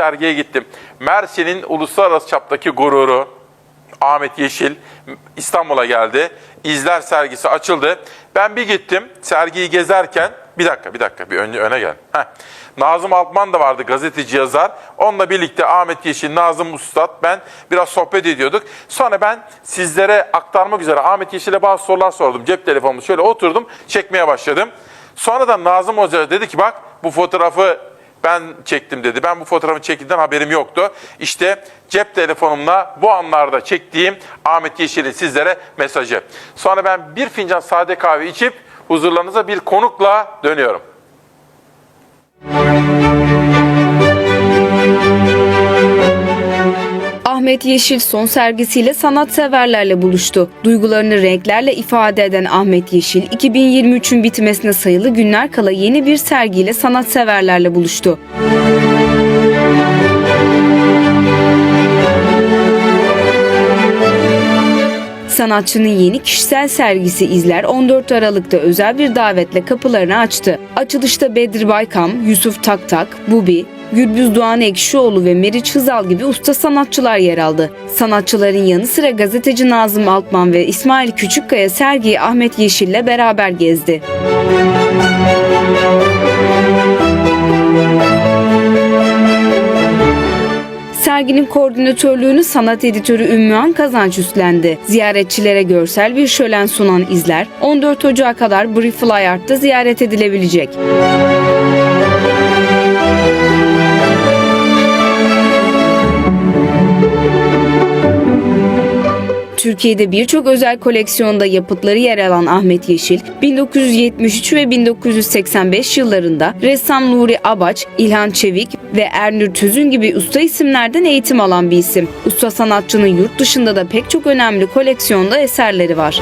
sergiye gittim. Mersin'in uluslararası çaptaki gururu Ahmet Yeşil İstanbul'a geldi. İzler sergisi açıldı. Ben bir gittim sergiyi gezerken bir dakika bir dakika bir önce öne gel. Heh. Nazım Altman da vardı gazeteci yazar. Onunla birlikte Ahmet Yeşil, Nazım Ustad ben biraz sohbet ediyorduk. Sonra ben sizlere aktarmak üzere Ahmet Yeşil'e bazı sorular sordum. Cep telefonumda şöyle oturdum çekmeye başladım. Sonradan Nazım Hoca dedi ki bak bu fotoğrafı ben çektim dedi. Ben bu fotoğrafın çekildiğinden haberim yoktu. İşte cep telefonumla bu anlarda çektiğim Ahmet Yeşil'in sizlere mesajı. Sonra ben bir fincan sade kahve içip huzurlarınıza bir konukla dönüyorum. Ahmet Yeşil son sergisiyle sanatseverlerle buluştu. Duygularını renklerle ifade eden Ahmet Yeşil, 2023'ün bitmesine sayılı günler kala yeni bir sergiyle sanatseverlerle buluştu. Sanatçının yeni kişisel sergisi İzler 14 Aralık'ta özel bir davetle kapılarını açtı. Açılışta Bedri Baykam, Yusuf Taktak, Bubi, Gürbüz Doğan Ekşioğlu ve Meriç Hızal gibi usta sanatçılar yer aldı. Sanatçıların yanı sıra gazeteci Nazım Altman ve İsmail Küçükkaya sergiyi Ahmet Yeşil'le beraber gezdi. Serginin koordinatörlüğünü sanat editörü Ümmühan Kazanç üstlendi. Ziyaretçilere görsel bir şölen sunan izler 14 Ocağı kadar Briefly Art'ta ziyaret edilebilecek. Türkiye'de birçok özel koleksiyonda yapıtları yer alan Ahmet Yeşil, 1973 ve 1985 yıllarında ressam Nuri Abaç, İlhan Çevik ve Ernür Tüzün gibi usta isimlerden eğitim alan bir isim. Usta sanatçının yurt dışında da pek çok önemli koleksiyonda eserleri var.